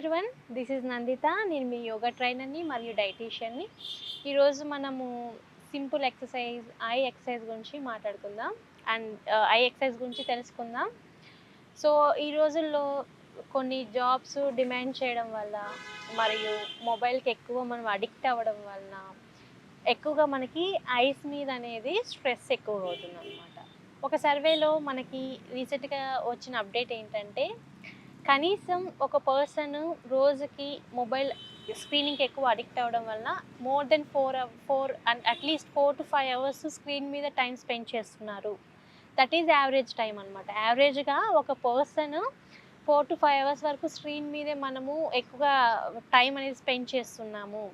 One everyone this is Nandita నేను మీ యోగా ట్రైనర్ని మరియు డైటీషియన్ని. ఈరోజు మనము సింపుల్ ఎక్సర్సైజ్ ఐ ఎక్సర్సైజ్ గురించి మాట్లాడుకుందాం. అండ్ uh, ఐ ఎక్సర్సైజ్ గురించి తెలుసుకుందాం. సో ఈ రోజుల్లో కొన్ని జాబ్స్ డిమాండ్ చేయడం వల్ల మరియు మొబైల్కి ఎక్కువ మనం అడిక్ట్ అవ్వడం వలన ఎక్కువగా మనకి ఐస్ మీద అనేది స్ట్రెస్ ఎక్కువ అవుతుంది అనమాట ఒక సర్వేలో మనకి రీసెంట్గా వచ్చిన అప్డేట్ ఏంటంటే కనీసం ఒక పర్సన్ రోజుకి మొబైల్ స్క్రీనింగ్కి ఎక్కువ అడిక్ట్ అవ్వడం వలన more than four four and at least four to five hours screen మీద టైం స్పెండ్ చేస్తున్నారు. దట్ ఈజ్ యావరేజ్ టైం అనమాట యావరేజ్గా ఒక person four to five hours వరకు స్క్రీన్ మీదే మనము ఎక్కువగా టైం అనేది స్పెండ్ చేస్తున్నాము.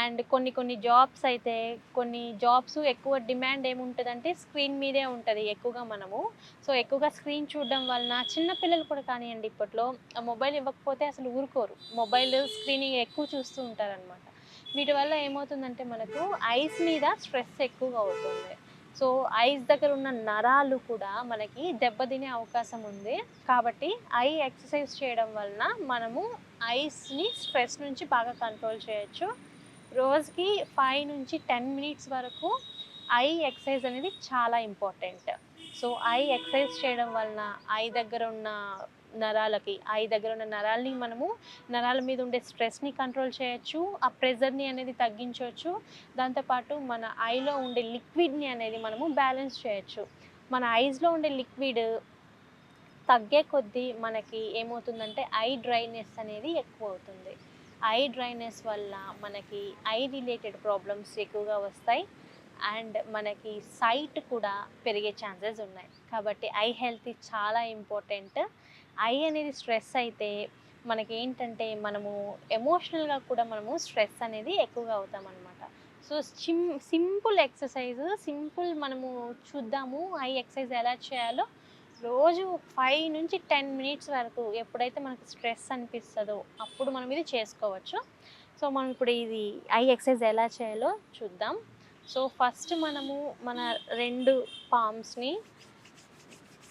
అండ్ కొన్ని కొన్ని జాబ్స్ అయితే కొన్ని జాబ్స్ ఎక్కువ డిమాండ్ ఏముంటుందంటే స్క్రీన్ మీదే ఉంటుంది ఎక్కువగా మనము. సో ఎక్కువగా స్క్రీన్ చూడడం వలన చిన్నపిల్లలు కూడా కానివ్వండి ఇప్పట్లో మొబైల్ ఇవ్వకపోతే అసలు ఊరుకోరు. మొబైల్ స్క్రీనింగ్ ఎక్కువ చూస్తూ ఉంటారనమాట వీటి వల్ల ఏమవుతుందంటే మనకు ఐస్ మీద స్ట్రెస్ ఎక్కువగా అవుతుంది. సో ఐస్ దగ్గర ఉన్న నరాలు కూడా మనకి దెబ్బతినే అవకాశం ఉంది. కాబట్టి ఐ ఎక్సర్సైజ్ చేయడం వలన మనము ఐస్ని స్ట్రెస్ నుంచి బాగా కంట్రోల్ చేయొచ్చు. రోజుకి ఫైవ్ నుంచి టెన్ మినిట్స్ వరకు ఐ ఎక్సర్సైజ్ అనేది చాలా ఇంపార్టెంట్ సో ఐ ఎక్సర్సైజ్ చేయడం వలన ఐ దగ్గర ఉన్న నరాలకి ఐ దగ్గర ఉన్న నరాలని మనము నరాల మీద ఉండే స్ట్రెస్ని కంట్రోల్ చేయొచ్చు ఆ ప్రెజర్ని అనేది తగ్గించవచ్చు దాంతోపాటు మన ఐలో ఉండే లిక్విడ్ని అనేది మనము బ్యాలెన్స్ చేయొచ్చు. మన ఐస్లో ఉండే లిక్విడ్ తగ్గే కొద్దీ మనకి ఏమవుతుందంటే ఐ డ్రైనెస్ అనేది ఎక్కువ అవుతుంది. ఐ డ్రైనెస్ వల్ల మనకి ఐ రిలేటెడ్ ప్రాబ్లమ్స్ ఎక్కువగా వస్తాయి. అండ్ మనకి సైట్ కూడా పెరిగే ఛాన్సెస్ ఉన్నాయి. కాబట్టి ఐ హెల్త్ చాలా ఇంపార్టెంట్ ఐ అనేది స్ట్రెస్ అయితే మనకి ఏంటంటే మనము ఎమోషనల్గా కూడా మనము స్ట్రెస్ అనేది ఎక్కువగా అవుతాం అనమాట so sim simple exercise simple మనము చూద్దాము ఐ ఎక్సర్సైజ్ ఎలా చేయాలో రోజు ఫైవ్ నుంచి టెన్ మినిట్స్ వరకు ఎప్పుడైతే మనకు స్ట్రెస్ అనిపిస్తుందో అప్పుడు మనం ఇది చేసుకోవచ్చు. సో మనం ఇప్పుడు ఇది ఐ ఎక్సర్సైజ్ ఎలా చేయాలో చూద్దాం. సో ఫస్ట్ మనము మన రెండు పామ్స్ని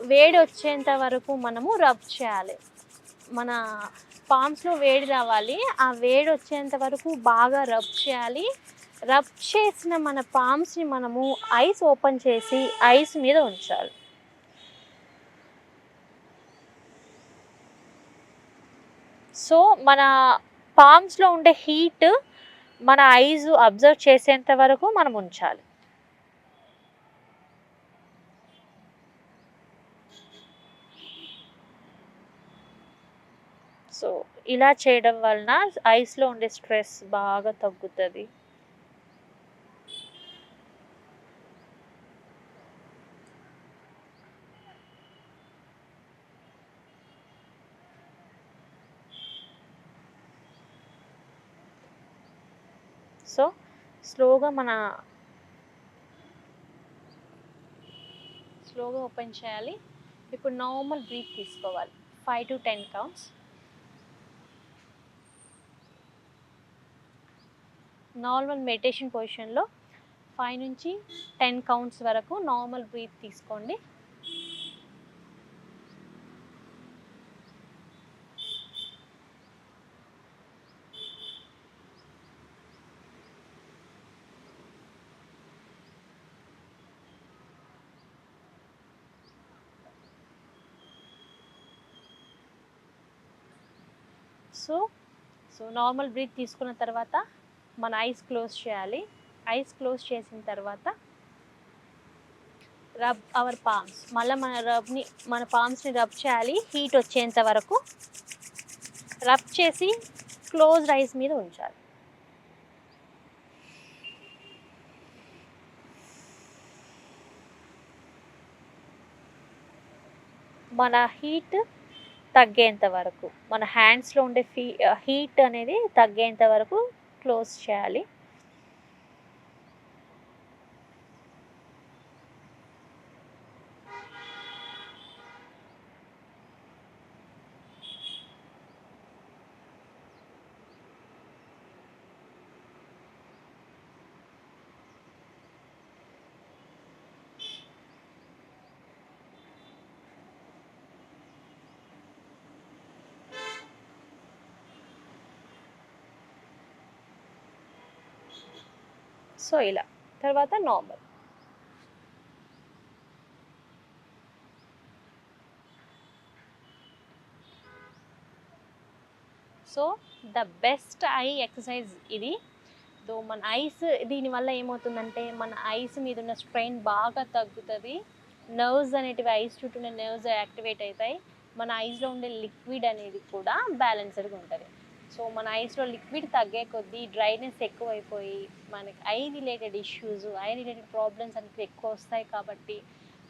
వేడి వచ్చేంత వరకు మనము రబ్ చేయాలి. మన పామ్స్లో వేడి రావాలి. ఆ వేడి వచ్చేంత వరకు బాగా రబ్ చేయాలి. రబ్ చేసిన మన పామ్స్ని మనము ఐస్ ఓపెన్ చేసి ఐస్ మీద ఉంచాలి. సో మన పామ్స్లో ఉండే హీట్ మన ఐజ్ అబ్జర్వ్ చేసేంత వరకు మనం ఉంచాలి. సో ఇలా చేయడం వలన ఐస్లో ఉండే స్ట్రెస్ బాగా తగ్గుతుంది. సో స్లోగా మన స్లోగా ఓపెన్ చేయాలి. ఇప్పుడు నార్మల్ బ్రీత్ తీసుకోవాలి. Five to ten counts. Normal meditation పొజిషన్లో ఫైవ్ నుంచి టెన్ కౌంట్స్ వరకు నార్మల్ బ్రీత్ తీసుకోండి. సో సో నార్మల్ బ్రీత్ తీసుకున్న తర్వాత మన ఐస్ క్లోజ్ చేయాలి. ఐస్ క్లోజ్ చేసిన తర్వాత రబ్ అవర్ పామ్స్. మళ్ళీ మన రబ్ని మన పామ్స్ని రబ్ చేయాలి. హీట్ వచ్చేంత వరకు రబ్ చేసి క్లోజ్ ఐస్ మీద ఉంచాలి. మన హీట్ తగ్గేంత వరకు మన హ్యాండ్స్లో ఉండే ఫీ హీట్ uh, అనేది తగ్గేంత వరకు క్లోజ్ చేయాలి. సో ఇలా. తర్వాత normal so the best eye exercise ఇది. దో మన ఐస్ దీనివల్ల ఏమవుతుందంటే మన ఐస్ మీద ఉన్న స్ట్రెయిన్ బాగా తగ్గుతుంది. నర్వ్స్ అనేటివి ఐస్ చుట్టూ ఉన్న నర్వ్స్ యాక్టివేట్ అవుతాయి. మన ఐస్లో ఉండే లిక్విడ్ అనేది కూడా బ్యాలెన్స్డ్గా ఉంటుంది. సో మన ఐస్లో లిక్విడ్ తగ్గే కొద్దీ డ్రైనెస్ ఎక్కువైపోయి మనకి eye related issues eye related problems అనేవి ఎక్కువ వస్తాయి కాబట్టి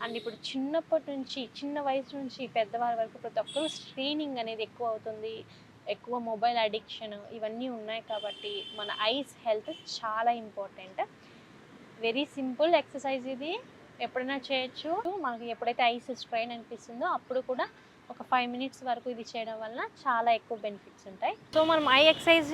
అండ్ ఇప్పుడు చిన్నప్పటి నుంచి చిన్న వయసు నుంచి పెద్దవారి వరకు ప్రతి ఒక్కరు స్క్రీనింగ్ అనేది ఎక్కువ అవుతుంది ఎక్కువ మొబైల్ అడిక్షన్ ఇవన్నీ ఉన్నాయి కాబట్టి మన ఐస్ హెల్త్ చాలా ఇంపార్టెంట్. వెరీ సింపుల్ ఎక్సర్సైజ్ ఇది. ఎప్పుడైనా చేయొచ్చు. మనకి ఎప్పుడైతే ఐస్ స్ట్రెయిన్ అనిపిస్తుందో అప్పుడు కూడా ఒక ఫైవ్ మినిట్స్ వరకు ఇది చేయడం వలన చాలా ఎక్కువ బెనిఫిట్స్ ఉంటాయి. సో మనం ఐ ఎక్సర్సైజ్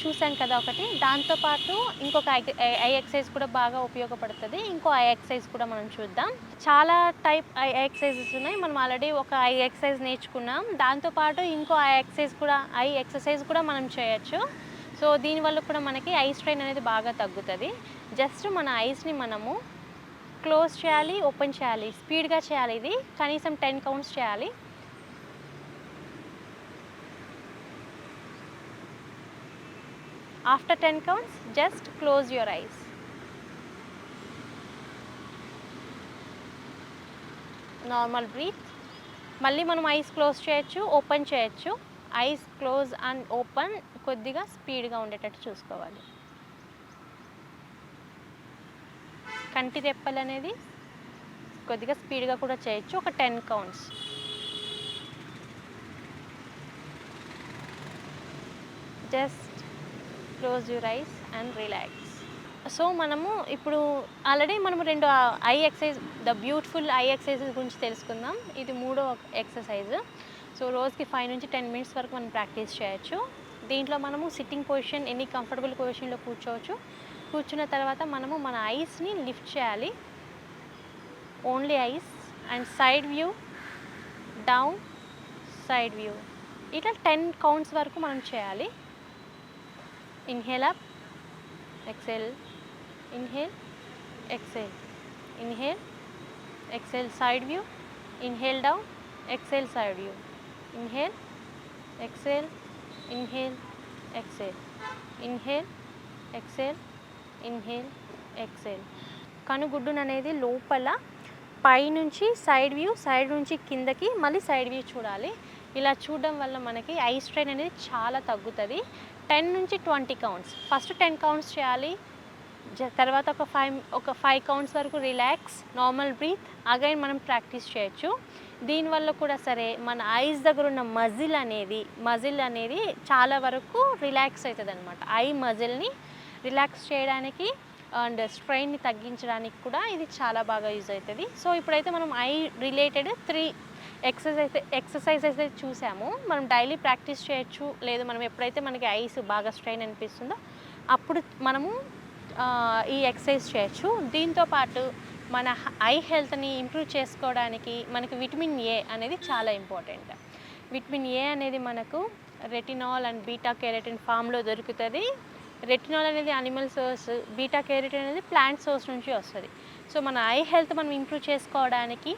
చూసాం కదా ఒకటి. దాంతోపాటు ఇంకొక ఐ ఐ కూడా బాగా ఉపయోగపడుతుంది. ఇంకో ఐ ఎక్సర్సైజ్ కూడా మనం చూద్దాం. చాలా టైప్ ఐ ఎక్సర్సైజెస్ ఉన్నాయి. మనం ఆల్రెడీ ఒక ఐ ఎక్సైజ్ నేర్చుకున్నాం. దాంతోపాటు ఇంకో ఐ ఎక్సర్సైజ్ కూడా ఐ ఎక్సర్సైజ్ కూడా మనం చేయొచ్చు. సో దీనివల్ల కూడా మనకి ఐ స్ట్రెయిన్ అనేది బాగా తగ్గుతుంది. జస్ట్ మన ఐస్ని మనము క్లోజ్ చేయాలి ఓపెన్ చేయాలి. స్పీడ్గా చేయాలి ఇది. కనీసం టెన్ కౌంట్స్ చేయాలి. After ten counts just close your eyes. Normal breath. మళ్ళీ మనం ఐస్ క్లోజ్ చేయొచ్చు ఓపెన్ చేయొచ్చు. ఐస్ క్లోజ్ అండ్ ఓపెన్ కొద్దిగా స్పీడ్గా ఉండేటట్టు చూసుకోవాలి. కంటి రెప్పలు అనేది కొద్దిగా స్పీడ్గా కూడా చేయొచ్చు. ఒక ten counts. Just close your eyes and relax. So మనము ఇప్పుడు ఆల్రెడీ మనము రెండు eye exercise the beautiful eye exercises గురించి తెలుసుకుందాం. ఇది మూడో ఎక్సర్సైజ్. సో రోజుకి ఫైవ్ నుంచి టెన్ మినిట్స్ వరకు మనం ప్రాక్టీస్ చేయొచ్చు. దీంట్లో మనము సిట్టింగ్ పొజిషన్ ఎనీ కంఫర్టబుల్ పొజిషన్లో కూర్చోవచ్చు కూర్చున్న తర్వాత మనము మన ఐస్ని లిఫ్ట్ చేయాలి. Only eyes and side view down side view. ఇట్లా టెన్ కౌంట్స్ వరకు మనం చేయాలి. Inhale up exhale inhale exhale. Inhale exhale side view inhale down exhale side view. Inhale exhale inhale exhale. Inhale exhale inhale exhale. కనుగుడ్డును అనేది లోపల పైనుంచి side view side నుంచి కిందకి మళ్ళీ సైడ్ వ్యూ చూడాలి. ఇలా చూడడం వల్ల మనకి ఐ స్ట్రెయిన్ అనేది చాలా తగ్గుతుంది. టెన్ నుంచి twenty counts. First ten counts చేయాలి. జ- తర్వాత ఒక ఫైవ్ ఒక ఫైవ్ కౌంట్స్ వరకు రిలాక్స్ నార్మల్ బ్రీత్. అగైన్ మనం ప్రాక్టీస్ చేయొచ్చు. దీనివల్ల కూడా సరే మన ఐస్ దగ్గర ఉన్న మజిల్ అనేది మజిల్ అనేది చాలా వరకు రిలాక్స్ అవుతుంది అనమాట ఐ మజిల్ని రిలాక్స్ చేయడానికి అండ్ స్ట్రెయిన్ని తగ్గించడానికి కూడా ఇది చాలా బాగా యూజ్ అవుతుంది. సో ఇప్పుడైతే మనం eye related three exercise exercise అయితే చూసాము. మనం డైలీ ప్రాక్టీస్ చేయొచ్చు. లేదు మనం ఎప్పుడైతే మనకి ఐస్ బాగా స్ట్రెయిన్ అనిపిస్తుందో అప్పుడు మనము ఈ ఎక్సర్సైజ్ చేయొచ్చు. దీంతో పాటు మన ఐ హెల్త్ని ఇంప్రూవ్ చేసుకోవడానికి మనకి విటమిన్ ఏ అనేది చాలా ఇంపార్టెంట్. విటమిన్ ఏ అనేది మనకు రెటినాల్ అండ్ బీటా కెరటిన్ ఫామ్లో దొరుకుతుంది. రెటినాల్ అనేది అనిమల్ సోర్స్ బీటా కెరటిన్ అనేది ప్లాంట్ సోర్స్ నుంచి వస్తుంది. సో మన ఐ హెల్త్ మనం ఇంప్రూవ్ చేసుకోవడానికి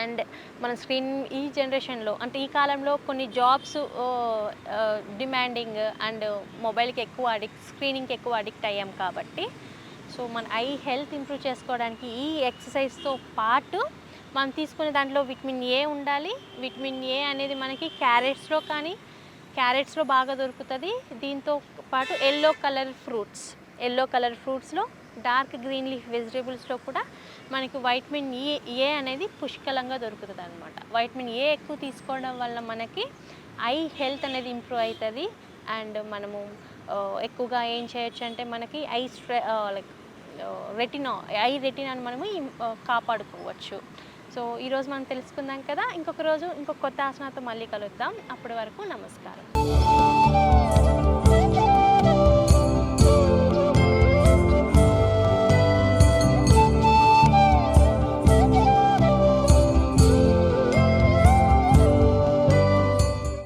అండ్ మన స్క్రీన్ ఈ జనరేషన్లో అంటే ఈ కాలంలో కొన్ని జాబ్స్ డిమాండింగ్ అండ్ మొబైల్కి ఎక్కువ అడిక్ట్ స్క్రీనింగ్కి ఎక్కువ అడిక్ట్ అయ్యాం కాబట్టి సో మన ఐ హెల్త్ ఇంప్రూవ్ చేసుకోవడానికి ఈ ఎక్సర్సైజ్తో పాటు మనం తీసుకునే దాంట్లో విటమిన్ ఏ ఉండాలి. విటమిన్ ఏ అనేది మనకి క్యారెట్స్లో కానీ క్యారెట్స్లో బాగా దొరుకుతుంది. దీంతో పాటు yellow colour fruits. Yellow colour ఫ్రూట్స్లో dark green leaf వెజిటేబుల్స్లో కూడా మనకి వైటమిన్ ఏ ఏ అనేది పుష్కలంగా దొరుకుతుంది అనమాట వైటమిన్ ఏ ఎక్కువ తీసుకోవడం వల్ల మనకి ఐ హెల్త్ అనేది ఇంప్రూవ్ అవుతుంది. అండ్ మనము ఎక్కువగా ఏం చేయొచ్చు అంటే మనకి ఐ స్ట్రె లైక్ రెటినా ఐ రెటినాను మనము కాపాడుకోవచ్చు. సో ఈరోజు మనం తెలుసుకుందాం కదా. ఇంకొక రోజు ఇంకొక కొత్త ఆసనాతో మళ్ళీ కలుద్దాం. అప్పటి వరకు నమస్కారం.